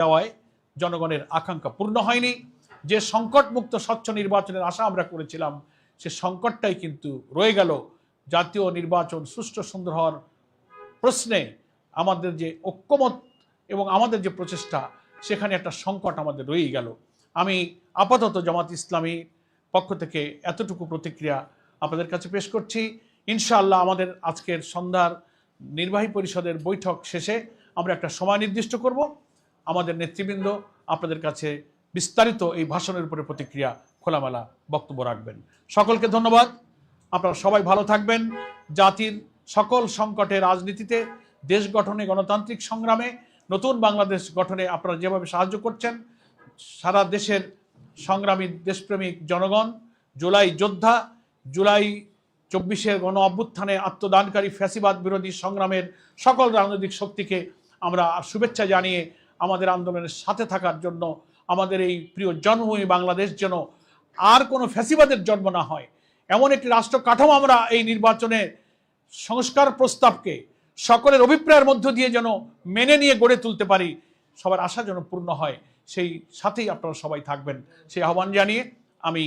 দেওয়ায় জনগণের আকাঙ্ক্ষা পূর্ণ হয়নি। যে সংকটমুক্ত স্বচ্ছ নির্বাচনের আশা আমরা করেছিলাম, সে সংকটটাই কিন্তু রয়ে গেল। জাতীয় নির্বাচন সুষ্ঠু সুন্দর হওয়ার প্রশ্নে আমাদের যে ঐক্যমত এবং আমাদের যে প্রচেষ্টা, সেখানে একটা সংকট আমাদের রয়েই গেল। আমি আপাতত জামাত ইসলামী পক্ষ থেকে এতটুকু প্রতিক্রিয়া আপনাদের কাছে পেশ করছি। ইনশাআল্লাহ আমাদের আজকের সন্ধ্যার নির্বাহী পরিষদের বৈঠক শেষে আমরা একটা সময় নির্দিষ্ট করব। আমাদের নেতৃবৃন্দ আপনাদের কাছে বিস্তারিত এই ভাষণের উপরে প্রতিক্রিয়া, খোলামেলা বক্তব্য রাখবেন। সকলকে ধন্যবাদ। আপনারা সবাই ভালো থাকবেন। জাতির সকল সংকটে রাজনীতিতে, দেশ গঠনে, গণতান্ত্রিক সংগ্রামে, নতুন বাংলাদেশ গঠনে আপনারা যেভাবে সাহায্য করছেন, সারা দেশের সংগ্রামী দেশপ্রেমিক জনগণ, জুলাই যোদ্ধা, জুলাই চব্বিশের গণ অভ্যুত্থানে আত্মদানকারী ফ্যাসিবাদ বিরোধী সংগ্রামের সকল রাজনৈতিক শক্তিকে আমরা শুভেচ্ছা জানিয়ে আমাদের আন্দোলনের সাথে থাকার জন্য, আমাদের এই প্রিয় জন্মভূমি বাংলাদেশ যেন আর কোনো ফ্যাসিবাদের জন্ম না হয়। এমন একটি রাষ্ট্র কাঠামো আমরা এই নির্বাচনে সংস্কার প্রস্তাবকে সকলের অভিপ্রায়ের মধ্য দিয়ে যেন মেনে নিয়ে গড়ে তুলতে পারি, সবার আশা যেন পূর্ণ হয়, সেই সাথেই আপনারা সবাই থাকবেন। সেই আহ্বান জানিয়ে আমি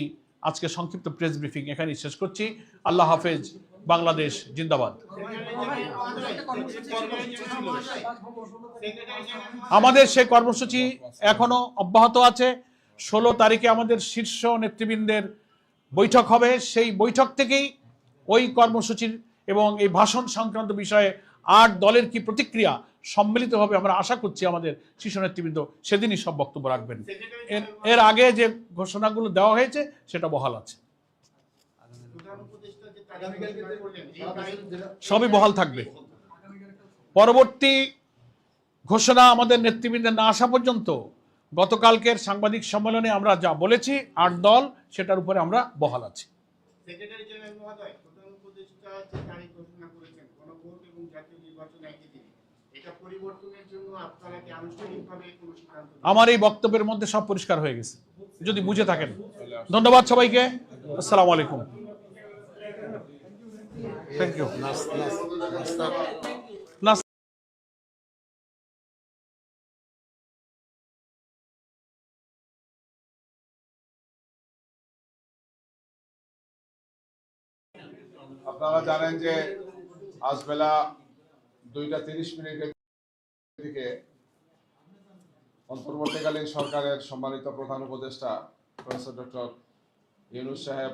আজকে সংক্ষিপ্ত প্রেস ব্রিফিং এখানেই শেষ করছি। আল্লাহ হাফেজ। বাংলাদেশ জিন্দাবাদ। আমাদের সেই কর্মসূচি এখনও অব্যাহত আছে। ষোলো তারিখে আমাদের শীর্ষ নেতৃবৃন্দের বৈঠক হবে। সেই বৈঠক থেকেই ওই কর্মসূচির এবং এই ভাষণ সংক্রান্ত বিষয়ে আট দলের কি প্রতিক্রিয়া সম্মিলিতভাবে আমরা আশা করছি আমাদের শীর্ষ নেতৃবৃন্দ সেদিনই সব বক্তব্য রাখবেন। এর এর আগে যে ঘোষণাগুলো দেওয়া হয়েছে সেটা বহাল আছে প্রধান উপদেষ্টা যে তারিখ বললেন এই তারিখ সবই বহাল থাকবে। পরবর্তী ঘোষণা আমাদের নেতৃবৃন্দের না আসা পর্যন্ত গতকালকের সাংবাদিক সম্মেলনে আমরা যা বলেছি আট দল সেটার উপরে আমরা বহাল আছি? আমার এই বক্তব্যের মধ্যে সব পরিষ্কার হয়ে গেছে। যদি বুঝে থাকেন। ধন্যবাদ সবাইকে। আসসালামু আলাইকুম। থ্যাংক ইউ না আপনারা জানেন যে আজ বেলা দুইটা তিরিশ মিনিটের দিকে অন্তর্বর্তীকালীন সরকারের সম্মানিত প্রধান উপদেষ্টা প্রফেসর ডক্টর ইউনুস সাহেব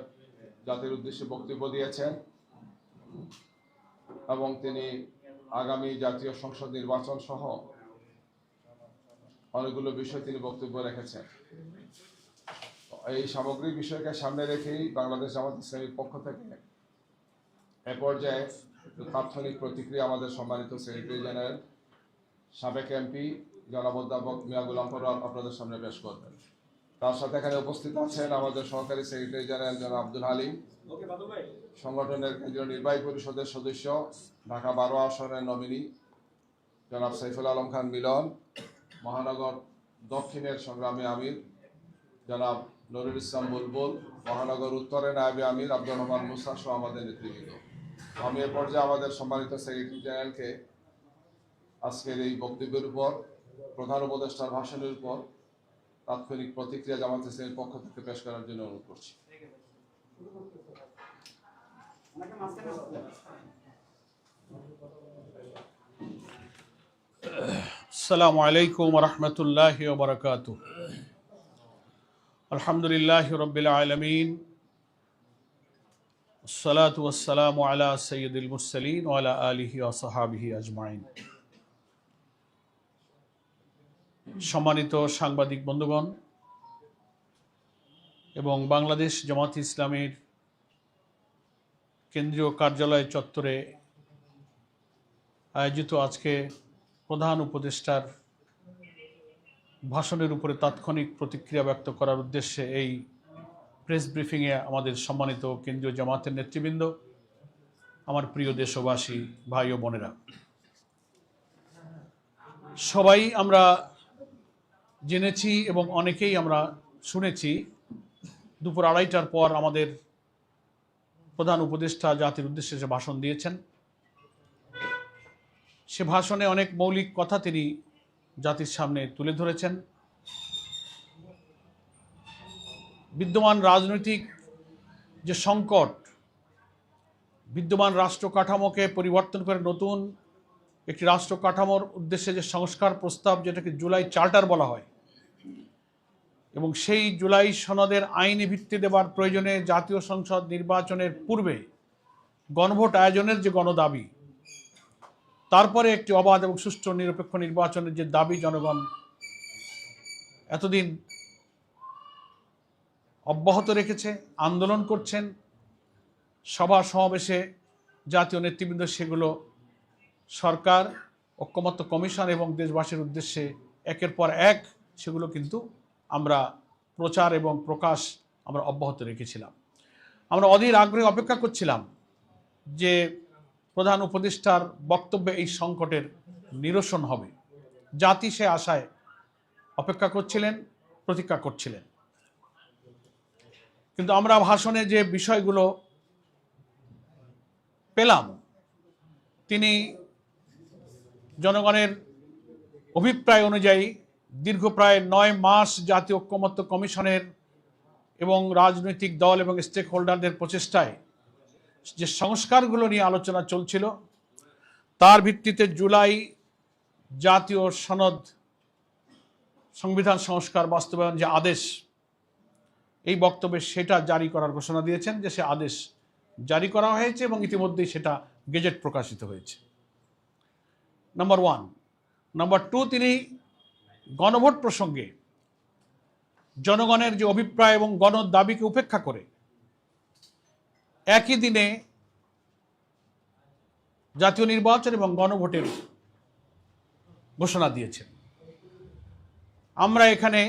জাতির উদ্দেশ্যে বক্তব্য দিয়েছেন। এবং তিনি আগামী জাতীয় সংসদ নির্বাচন সহ অনেকগুলো বিষয় তিনি বক্তব্য রেখেছেন। এই সামগ্রিক বিষয়কে সামনে রেখেই বাংলাদেশ জামাত ইসলামীর পক্ষ থেকে এ পর্যায়ে তাৎক্ষণিক প্রতিক্রিয়া আমাদের সম্মানিত সেক্রেটারি জেনারেল সাবেক এমপি জনাব অধ্যাপক মিয়া গুলাম আপনাদের সামনে পেশ করবেন। তার সাথে এখানে উপস্থিত আছেন আমাদের সহকারী সেক্রেটারি জেনারেল জনাব আব্দুল হালিম। সংগঠনের কেন্দ্রীয় নির্বাহী পরিষদের সদস্য, ঢাকা বারো আসনের নমিনি, জনাব সাইফুল আলম খান মিলন, মহানগর দক্ষিণের সংগ্রামী আমির, জনাব নুরুল ইসলাম বুলবুল, মহানগর উত্তরে নায়বে আমির, আব্দুর রহমান মুসা সহ আমাদের নেতৃবৃন্দ। আমি এ পর্যায়ে আমাদের সম্মানিত সেক্রেটারি জেনারেলকে আজকের এই বক্তব্যের উপর, প্রধান উপদেষ্টার ভাষণের উপর তাৎক্ষণিক প্রতিক্রিয়া জামাত পক্ষ থেকে পেশ করার জন্য অনুরোধ করছি। আসসালামু আলাইকুম রহমতুল্লাহ বরকাত আলহামদুলিল্লাহ রবিল আলমিন সালাত ওয়াসালাম আলা সৈয়দুল মুরসলিন ওয়ালা আলিহি ওয়াসাহাবিহি আজমাইন সম্মানিত সাংবাদিক বন্ধুগণ এবং বাংলাদেশ জামাত ইসলামের কেন্দ্রীয় কার্যালয় চত্বরে আয়োজিত আজকে প্রধান উপদেষ্টার ভাষণের উপরে তাৎক্ষণিক প্রতিক্রিয়া ব্যক্ত করার উদ্দেশ্যে এই প্রেস ব্রিফিংয়ে আমাদের সম্মানিত কেন্দ্রীয় জামাতের নেতৃবৃন্দ, আমার প্রিয় দেশবাসী, ভাই ও বোনেরা। সবাই আমরা জেনেছি এবং অনেকেই আমরা শুনেছি, দুপুর আড়াইটার পর আমাদের প্রধান উপদেষ্টা জাতির উদ্দেশ্যে যে ভাষণ দিয়েছেন। সে ভাষণে অনেক মৌলিক কথা তিনি জাতির সামনে তুলে ধরেছেন। বিদ্যমান রাজনৈতিক যে সংকট, বিদ্যমান রাষ্ট্র কাঠামোকে পরিবর্তন করে নতুন একটি রাষ্ট্র কাঠামোর উদ্দেশ্যে যে সংস্কার প্রস্তাব, যেটাকে জুলাই চার্টার বলা হয় এবং সেই জুলাই সনদের আইনি ভিত্তি দেবার প্রয়োজনে জাতীয় সংসদ নির্বাচনের পূর্বে গণভোট আয়োজনের যে গণদাবি, তারপরে একটি অবাধ এবং সুষ্ঠু নিরপেক্ষ নির্বাচনের যে দাবি জনগণ এতদিন অব্যাহত রেখেছে, আন্দোলন করছেন, সভা সমাবেশে জাতীয় নেতৃবৃন্দ সেগুলো সরকার, ঐক্যমত্য কমিশন এবং দেশবাসীর উদ্দেশ্যে একের পর এক সেগুলো কিন্তু আমরা প্রচার এবং প্রকাশ আমরা অব্যাহত রেখেছিলাম। আমরা অধীর আগ্রহে অপেক্ষা করছিলাম যে প্রধান উপদেষ্টার বক্তব্যে এই সংকটের নিরসন হবে। জাতি সে আশায় অপেক্ষা করছিলেন প্রতীক্ষা করছিলেন। কিন্তু আমরা ভাষণে যে বিষয়গুলো পেলাম, তিনি জনগণের অভিপ্রায় অনুযায়ী দীর্ঘ প্রায় নয় মাস জাতীয় ঐক্যমত্য কমিশনের এবং রাজনৈতিক দল এবং স্টেক হোল্ডারদের প্রচেষ্টায় যে সংস্কারগুলো নিয়ে আলোচনা চলছিল, তার ভিত্তিতে জুলাই জাতীয় সনদ সংবিধান সংস্কার বাস্তবায়ন যে আদেশ, এই বক্তব্যে সেটা জারি করার ঘোষণা দিয়েছেন যে সে আদেশ জারি করা হয়েছে এবং ইতিমধ্যেই সেটা গেজেট প্রকাশিত হয়েছে। নাম্বার ওয়ান নাম্বার টু তিনি গণভোট প্রসঙ্গে জনগণের যে অভিপ্রায় এবং গণ দাবিকে উপেক্ষা করে, একই দিনে জাতীয় নির্বাচন এবং গণভোটের ঘোষণা দিয়েছেন। আমরা এখানে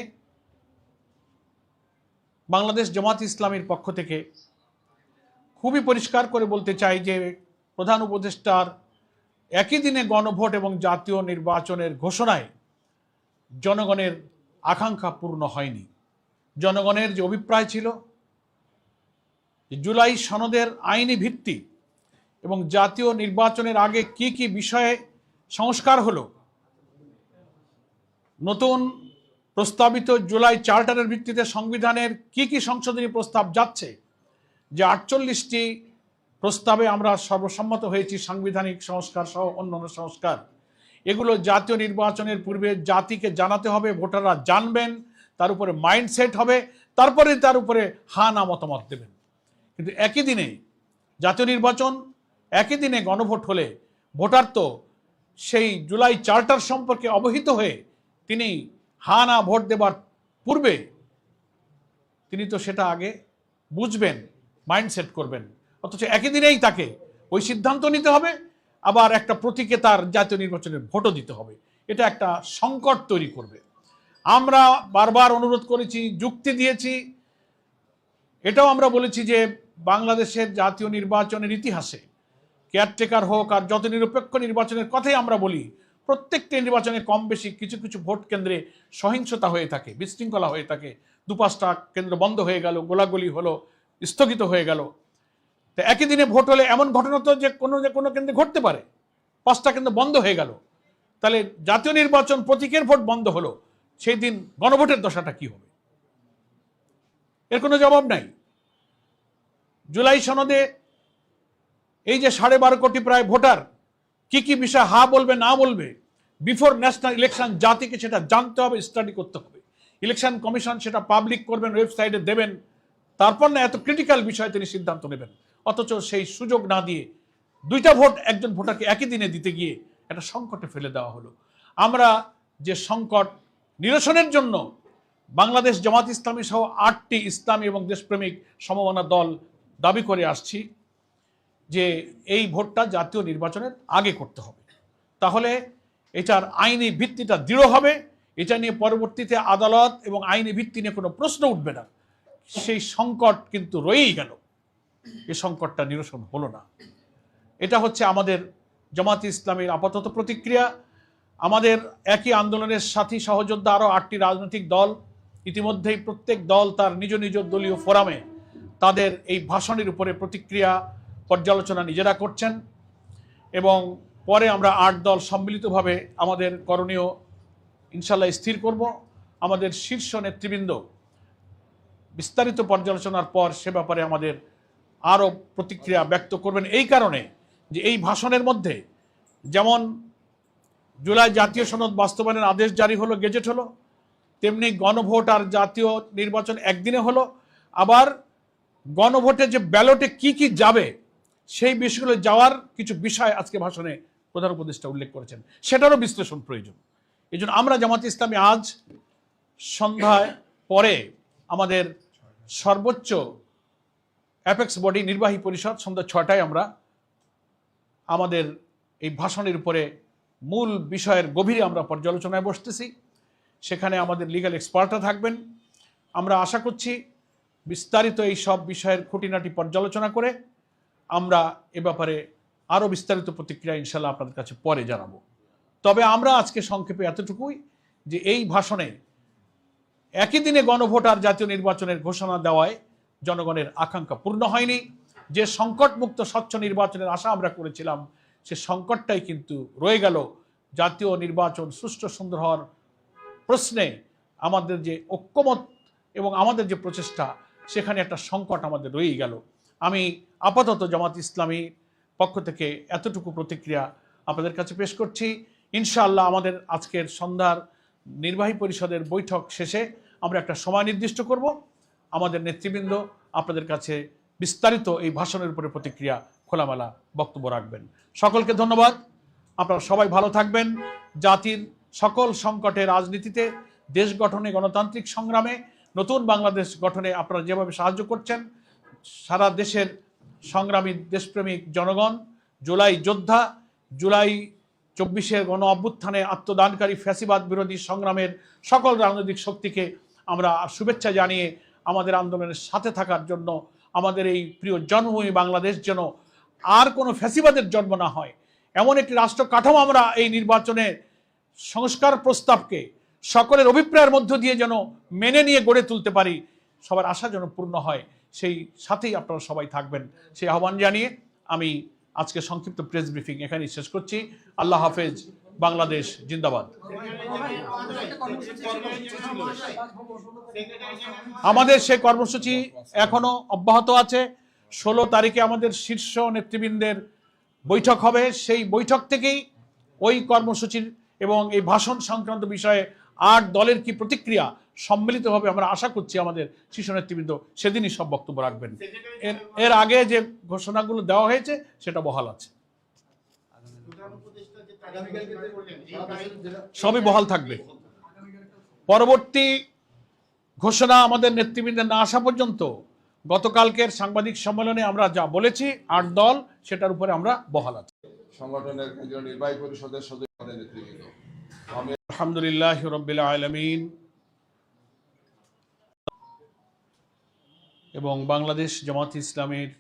বাংলাদেশ জামাত ইসলামীর পক্ষ থেকে খুবই পরিষ্কার করে বলতে চাই যে প্রধান উপদেষ্টার একই দিনে গণভোট এবং জাতীয় নির্বাচনের ঘোষণায় জনগণের আকাঙ্ক্ষা পূর্ণ হয়নি। জনগণের যে অভিপ্রায় ছিল জুলাই সনদের আইনি ভিত্তি এবং জাতীয় নির্বাচনের আগে কি কি বিষয়ে সংস্কার হলো, নতুন প্রস্তাবিত জুলাই চার্টারের ভিত্তিতে সংবিধানের কি কি সংশোধনী প্রস্তাব যাচ্ছে, যে আটচল্লিশটি প্রস্তাবে আমরা সর্বসম্মত হয়েছি সাংবিধানিক সংস্কার সহ অন্যান্য সংস্কার এগুলো জাতীয় নির্বাচনের পূর্বে জাতিকে জানাতে হবে, ভোটাররা জানবেন, তার উপরে মাইন্ডসেট হবে, তারপরে তার উপরে হা না মতামত দেবেন। কিন্তু একই দিনে জাতীয় নির্বাচন, একই দিনে গণভোট হলে ভোটার তো সেই জুলাই চার্টার সম্পর্কে অবহিত হয়ে তিনি হা না ভোট দেবার পূর্বে তিনি তো সেটা আগে বুঝবেন মাইন্ডসেট করবেন। অথচ একই দিনেই তাকে ওই সিদ্ধান্ত নিতে হবে। আবার একটা প্রতীকে তার জাতীয় নির্বাচনের ভোটও দিতে হবে। এটা একটা সংকট তৈরি করবে। আমরা বারবার অনুরোধ করেছি, যুক্তি দিয়েছি। এটাও আমরা বলেছি যে বাংলাদেশের জাতীয় নির্বাচনের ইতিহাসে কেয়ারটেকার হোক আর যত নিরপেক্ষ নির্বাচনের কথাই আমরা বলি, প্রত্যেকটি নির্বাচনে কম বেশি কিছু কিছু ভোট কেন্দ্রে সহিংসতা হয়ে থাকে, বিশৃঙ্খলা হয়ে থাকে। দু পাঁচটা কেন্দ্র বন্ধ হয়ে গেল, গোলাগুলি হলো, স্থগিত হয়ে গেল। তো একই দিনে ভোট হলে এমন ঘটনা তো যে কোনো যে কোনো কেন্দ্রে ঘটতে পারে। পাঁচটা কেন্দ্র বন্ধ হয়ে গেল। তাহলে জাতীয় নির্বাচন প্রতীকের ভোট বন্ধ হলো, সেই দিন গণভোটের দশাটা কি হবে? এর কোনো জবাব নাই। জুলাই সনদে এই যে সাড়ে বারো কোটি প্রায় ভোটার, কি কি বিষয় হা বলবে, না বলবে, বিফোর ন্যাশনাল ইলেকশন জাতিকে সেটা জানতে হবে স্টাডি করতে হবে। ইলেকশন কমিশন সেটা পাবলিক করবেন, ওয়েবসাইটে দেবেন, তারপর না এত ক্রিটিক্যাল বিষয়ে তিনি সিদ্ধান্ত নেবেন। অথচ সেই সুযোগ না দিয়ে দুইটা ভোট একজন ভোটারকে একই দিনে দিতে গিয়ে একটা সংকটে ফেলে দেওয়া হলো। আমরা যে সংকট নিরসনের জন্য বাংলাদেশ জামাত ইসলামী সহ আটটি ইসলামী এবং দেশপ্রেমিক সমমনা দল দাবি করে আসছি যে এই ভোটটা জাতীয় নির্বাচনের আগে করতে হবে। তাহলে এটার আইনি ভিত্তিটা দৃঢ় হবে, এটা নিয়ে পরবর্তীতে আদালত এবং আইনি ভিত্তি নিয়ে কোনো প্রশ্ন উঠবে না। সেই সংকট কিন্তু রয়েই গেল। এই সংকটটা নিরসন হলো না। এটা হচ্ছে আমাদের জামাত ইসলামের আপাতত প্রতিক্রিয়া। আমাদের একই আন্দোলনের সাথী সহযোদ্ধা আরও আটটি রাজনৈতিক দল, ইতিমধ্যেই প্রত্যেক দল তার নিজ নিজ দলীয় ফোরামে তাদের এই ভাষণের উপরে প্রতিক্রিয়া পর্যালোচনা নিজেরা করছেন এবং পরে আমরা আট দল সম্মিলিতভাবে আমাদের করণীয় ইনশাল্লাহ স্থির করব। আমাদের শীর্ষ নেতৃবৃন্দ বিস্তারিত পর্যালোচনার পর সে ব্যাপারে আমাদের আরও প্রতিক্রিয়া ব্যক্ত করবেন এই কারণে যে এই ভাষণের মধ্যে যেমন জুলাই জাতীয় সনদ বাস্তবায়নের আদেশ জারি হলো, গেজেট হলো, তেমনি গণভোট আর জাতীয় নির্বাচন একদিনে হলো। আবার গণভোটে যে ব্যালটে কি কি যাবে, সেই বিষয়গুলো যাওয়ার কিছু বিষয় আজকে ভাষণে প্রধান উপদেষ্টা উল্লেখ করেছেন। সেটারও বিশ্লেষণ প্রয়োজন। এই জন্য আমরা জামাত ইসলামী আজ সন্ধ্যায় পরে আমাদের সর্বোচ্চ অ্যাপেক্স বডি নির্বাহী পরিষদ সন্ধ্যা ছটায় আমরা আমাদের এই ভাষণের উপরে মূল বিষয়ের গভীরে আমরা পর্যালোচনায় বসতেছি। সেখানে আমাদের লিগ্যাল এক্সপার্টরা থাকবেন। আমরা আশা করছি বিস্তারিত এই সব বিষয়ের খুঁটিনাটি পর্যালোচনা করে আমরা এ ব্যাপারে আরও বিস্তারিত প্রতিক্রিয়া ইনশাল্লাহ আপনাদের কাছে পরে জানাব। তবে আমরা আজকে সংক্ষেপে এতটুকুই যে এই ভাষণে একই দিনে গণভোট আর জাতীয় নির্বাচনের ঘোষণা দেওয়ায় জনগণের আকাঙ্ক্ষা পূর্ণ হয়নি। যে সংকটমুক্ত স্বচ্ছ নির্বাচনের আশা আমরা করেছিলাম, সে সংকটটাই কিন্তু রয়ে গেল। জাতীয় নির্বাচন সুষ্ঠু সুন্দর হওয়ার প্রশ্নে আমাদের যে ঐক্যমত এবং আমাদের যে প্রচেষ্টা, সেখানে একটা সংকট আমাদের রয়েই গেল। আমি আপাতত জামাত ইসলামী পক্ষ থেকে এতটুকু প্রতিক্রিয়া আপনাদের কাছে পেশ করছি। ইনশাআল্লাহ আমাদের আজকের সন্ধ্যার নির্বাহী পরিষদের বৈঠক শেষে আমরা একটা সময় নির্দিষ্ট করব। আমাদের নেতৃবৃন্দ আপনাদের কাছে বিস্তারিত এই ভাষণের উপরে প্রতিক্রিয়া, খোলামেলা বক্তব্য রাখবেন। সকলকে ধন্যবাদ। আপনারা সবাই ভালো থাকবেন। জাতির সকল সংকটে রাজনীতিতে, দেশ গঠনে, গণতান্ত্রিক সংগ্রামে, নতুন বাংলাদেশ গঠনে আপনারা যেভাবে সাহায্য করছেন, সারা দেশের সংগ্রামী দেশপ্রেমিক জনগণ, জুলাই যোদ্ধা, জুলাই চব্বিশের গণ অভ্যুত্থানে আত্মদানকারী ফ্যাসিবাদ বিরোধী সংগ্রামের সকল রাজনৈতিক শক্তিকে আমরা শুভেচ্ছা জানিয়ে আমাদের আন্দোলনের সাথে থাকার জন্য, আমাদের এই প্রিয় জন্মভূমি বাংলাদেশ যেন আর কোনো ফ্যাসিবাদের জন্ম না হয়। এমন একটি রাষ্ট্র কাঠামো আমরা এই নির্বাচনে সংস্কার প্রস্তাবকে সকলের অভিপ্রায়ের মধ্য দিয়ে যেন মেনে নিয়ে গড়ে তুলতে পারি, সবার আশা যেন পূর্ণ হয়, সেই সাথেই আপনারা সবাই থাকবেন। সেই আহ্বান জানিয়ে আমি আজকে সংক্ষিপ্ত প্রেস ব্রিফিং এখানেই শেষ করছি। আল্লাহ হাফেজ। বাংলাদেশ জিন্দাবাদ। আমাদের সেই কর্মসূচি এখনও অব্যাহত আছে। ষোলো তারিখে আমাদের শীর্ষ নেতৃবৃন্দের বৈঠক হবে। সেই বৈঠক থেকেই ওই কর্মসূচির এবং এই ভাষণ সংক্রান্ত বিষয়ে আট দলের কি প্রতিক্রিয়া সম্মিলিতভাবে আমরা আশা করছি আমাদের শীর্ষ নেতৃবৃন্দ সেদিনই সব বক্তব্য রাখবেন। এর এর আগে যে ঘোষণাগুলো দেওয়া হয়েছে সেটা বহাল আছে। সবই বহাল থাকবে। পরবর্তী ঘোষণা আমাদের নেতৃবৃন্দের না আসা পর্যন্ত গতকালকের সাংবাদিক সম্মেলনে আমরা যা বলেছি আট দল সেটার উপরে আমরা বহাল আছি। সংগঠনের কেন্দ্রীয় নির্বাহী পরিষদের সদস্য নেতৃবৃন্দ। আমি আলহামদুলিল্লাহ আলমিন। এবং বাংলাদেশ জামাত ইসলামের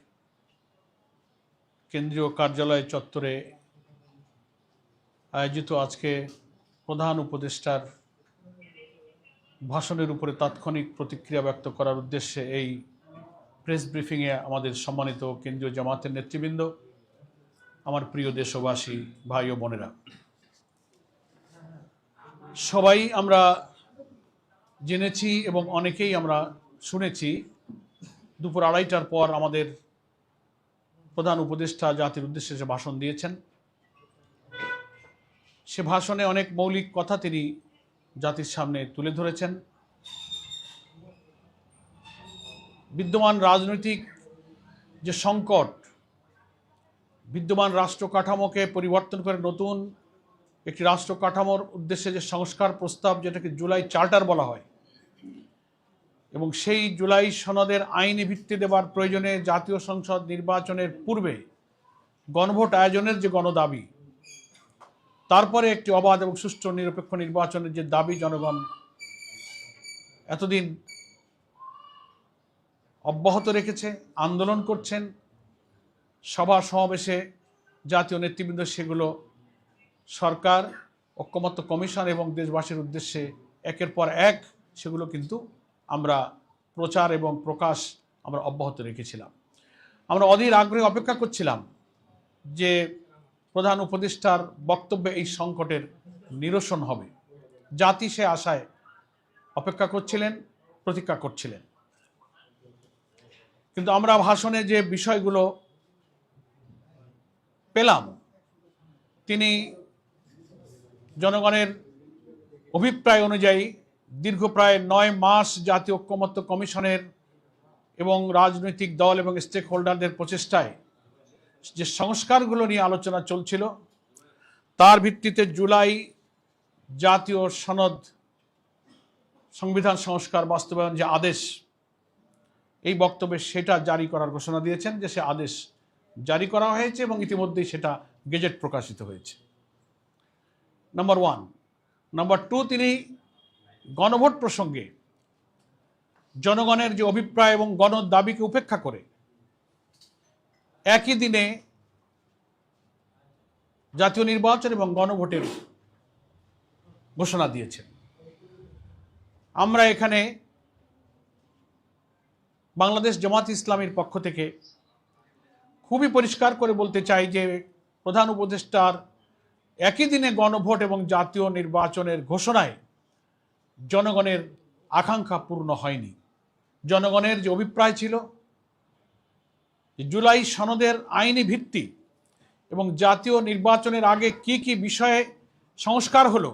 কেন্দ্রীয় কার্যালয় চত্বরে আয়োজিত আজকে প্রধান উপদেষ্টার ভাষণের উপরে তাৎক্ষণিক প্রতিক্রিয়া ব্যক্ত করার উদ্দেশ্যে এই প্রেস ব্রিফিংয়ে আমাদের সম্মানিত কেন্দ্রীয় জামাতের নেতৃবৃন্দ, আমার প্রিয় দেশবাসী, ভাই ও বোনেরা। সবাই আমরা জেনেছি এবং অনেকেই আমরা শুনেছি, দুপুর আড়াইটার পর আমাদের প্রধান উপদেষ্টা জাতির উদ্দেশ্যে ভাষণ দিয়েছেন সে ভাষণে অনেক মৌলিক কথা তিনি জাতির সামনে তুলে ধরেছেন। বিদ্যমান রাজনৈতিক যে সংকট, বিদ্যমান রাষ্ট্র কাঠামোকে পরিবর্তন করে নতুন একটি রাষ্ট্র কাঠামোর উদ্দেশ্যে যে সংস্কার প্রস্তাব, যেটাকে জুলাই চার্টার বলা হয়, এবং সেই জুলাই সনদের আইনি ভিত্তি দেওয়ার প্রয়োজনে জাতীয় সংসদ নির্বাচনের পূর্বে গণভোট আয়োজনের যে গণদাবি তারপরে একটি অবাধ এবং সুষ্ঠু নিরপেক্ষ নির্বাচনের যে দাবি জনগণ এতদিন অব্যাহত রেখেছে, আন্দোলন করছেন, সভা সমাবেশে জাতীয় নেতৃবৃন্দ সেগুলো সরকার, ঐক্যমত্য কমিশন এবং দেশবাসীর উদ্দেশ্যে একের পর এক সেগুলো কিন্তু আমরা প্রচার এবং প্রকাশ আমরা অব্যাহত রেখেছিলাম। আমরা অধীর আগ্রহে অপেক্ষা করছিলাম যে প্রধান উপদেষ্টার বক্তব্যে এই সংকটের নিরসন হবে। জাতি সে আশায় অপেক্ষা করছিলেন প্রতীক্ষা করছিলেন। কিন্তু আমরা ভাষণে যে বিষয়গুলো পেলাম, তিনি জনগণের অভিপ্রায় অনুযায়ী দীর্ঘ প্রায় নয় মাস জাতীয় ঐক্যমত্য কমিশনের এবং রাজনৈতিক দল এবং স্টেক হোল্ডারদের প্রচেষ্টায় যে সংস্কারগুলো নিয়ে আলোচনা চলছিল, তার ভিত্তিতে জুলাই জাতীয় সনদ সংবিধান সংস্কার বাস্তবায়ন যে আদেশ, এই বক্তব্যে সেটা জারি করার ঘোষণা দিয়েছেন যে সে আদেশ জারি করা হয়েছে এবং ইতিমধ্যেই সেটা গেজেট প্রকাশিত হয়েছে। নাম্বার ওয়ান নাম্বার টু তিনি গণভোট প্রসঙ্গে জনগণের যে অভিপ্রায় এবং গণ দাবিকে উপেক্ষা করে একই দিনে জাতীয় নির্বাচন এবং গণভোটের ঘোষণা দিয়েছেন। আমরা এখানে বাংলাদেশ জামাত ইসলামের পক্ষ থেকে খুবই পরিষ্কার করে বলতে চাই যে প্রধান উপদেষ্টার একই দিনে গণভোট এবং জাতীয় নির্বাচনের ঘোষণায় জনগণের আকাঙ্ক্ষা পূর্ণ হয়নি। জনগণের যে অভিপ্রায় ছিল জুলাই সনদের আইনি ভিত্তি এবং জাতীয় নির্বাচনের আগে কি কি বিষয়ে সংস্কার হলো